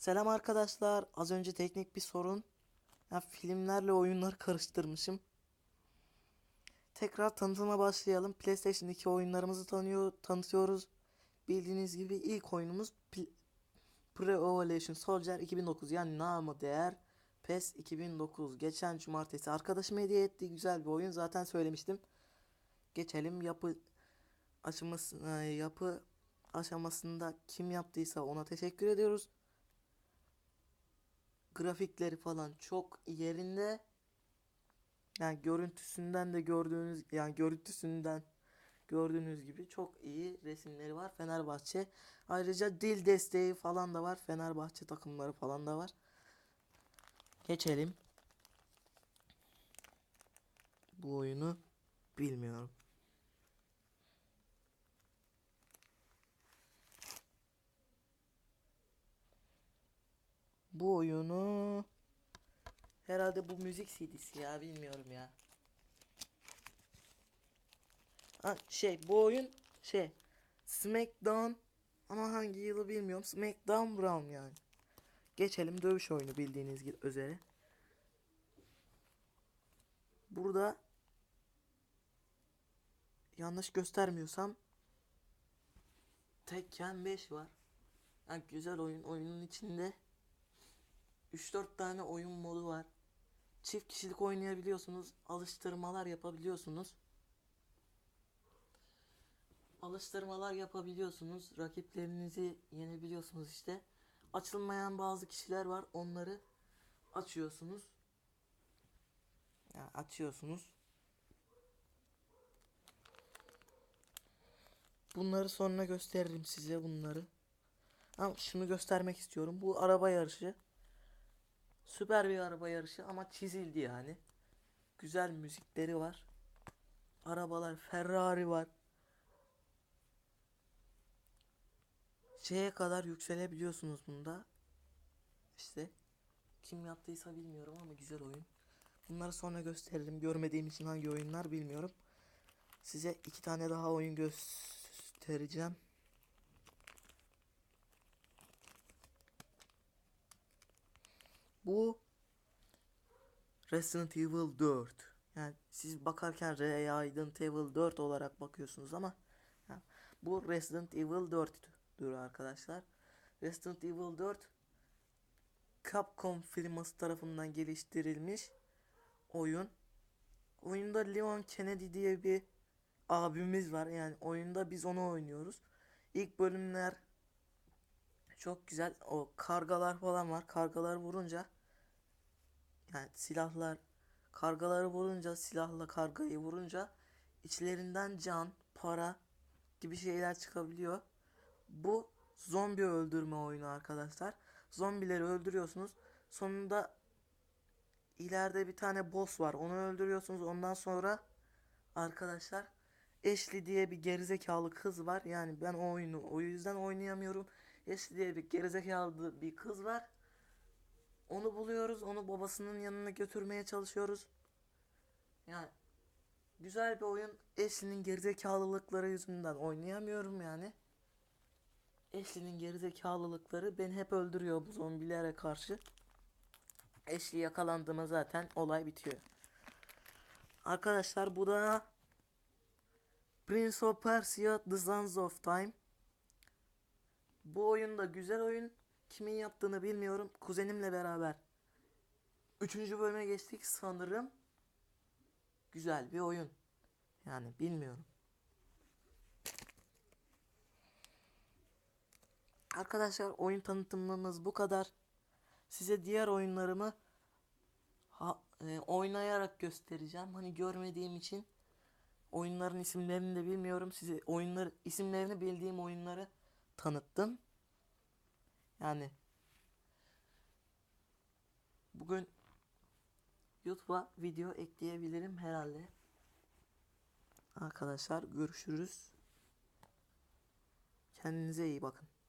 Selam arkadaşlar. Az önce teknik bir sorun. Ya filmlerle oyunları karıştırmışım. Tekrar tanıtıma başlayalım. PlayStation 2 oyunlarımızı tanıyor, tanıtıyoruz. Bildiğiniz gibi ilk oyunumuz Pre-Evolution Soldier 2009 yani namı değer PES 2009. Geçen cumartesi arkadaşım hediye ettiği güzel bir oyun zaten söylemiştim. Geçelim yapı aşamasına yapı aşamasında kim yaptıysa ona teşekkür ediyoruz. Grafikleri falan çok yerinde. Yani görüntüsünden de gördüğünüz yani görüntüsünden gördüğünüz gibi çok iyi resimleri var Fenerbahçe. Ayrıca dil desteği falan da var. Fenerbahçe takımları falan da var. Geçelim. Bu oyunu bilmiyorum. Bu oyunu herhalde bu müzik CD'si ya bilmiyorum ya. Ha, şey bu oyun şey Smackdown ama hangi yılı bilmiyorum. Smackdown Brown yani. Geçelim dövüş oyunu bildiğiniz gibi üzere. Burada yanlış göstermiyorsam Tekken 5 var. Yani güzel oyun. Oyunun içinde 3-4 tane oyun modu var. Çift kişilik oynayabiliyorsunuz. Alıştırmalar yapabiliyorsunuz. Alıştırmalar yapabiliyorsunuz. Rakiplerinizi yenebiliyorsunuz işte. Açılmayan bazı kişiler var. Onları açıyorsunuz. Ya açıyorsunuz. Bunları sonra gösteririm size bunları. Ama şunu göstermek istiyorum. Bu araba yarışı. Süper bir araba yarışı ama çizildi yani. Güzel müzikleri var. Arabalar Ferrari var. Şeye kadar yükselebiliyorsunuz bunda. İşte kim yaptıysa bilmiyorum ama güzel oyun. Bunları sonra gösteririm. Görmediğim için hangi oyunlar bilmiyorum. Size iki tane daha oyun göstereceğim. Bu Resident Evil 4. Yani siz bakarken Resident Evil 4 olarak bakıyorsunuz ama ya, bu Resident Evil 4'tür arkadaşlar. Resident Evil 4 Capcom firması tarafından geliştirilmiş oyun. Oyunda Leon Kennedy diye bir abimiz var. Yani oyunda biz onu oynuyoruz. İlk bölümler çok güzel. O kargalar falan var. Kargalar vurunca yani silahlar kargaları vurunca silahla kargayı vurunca içlerinden can, para gibi şeyler çıkabiliyor. Bu zombi öldürme oyunu arkadaşlar. Zombileri öldürüyorsunuz. Sonunda ileride bir tane boss var. Onu öldürüyorsunuz. Ondan sonra arkadaşlar Ashley diye bir gerizekalı kız var. Yani ben o oyunu o yüzden oynayamıyorum. Ashley diye bir gerizekalı bir kız var. Onu buluyoruz. Onu babasının yanına götürmeye çalışıyoruz. Yani güzel bir oyun. Ashley'nin gerizekalılıkları yüzünden oynayamıyorum yani. Ashley'nin gerizekalılıkları beni hep öldürüyor bu zombilere karşı. Ashley yakalandığında zaten olay bitiyor. Arkadaşlar bu da Prince of Persia The Sands of Time. Bu oyun da güzel oyun. Kimin yaptığını bilmiyorum. Kuzenimle beraber. Üçüncü bölüme geçtik sanırım. Güzel bir oyun. Yani bilmiyorum. Arkadaşlar oyun tanıtımımız bu kadar. Size diğer oyunlarımı ha, e, oynayarak göstereceğim. Hani görmediğim için oyunların isimlerini de bilmiyorum. Size oyunlar isimlerini bildiğim oyunları tanıttım. Yani bugün YouTube'a video ekleyebilirim herhalde. Arkadaşlar görüşürüz. Kendinize iyi bakın.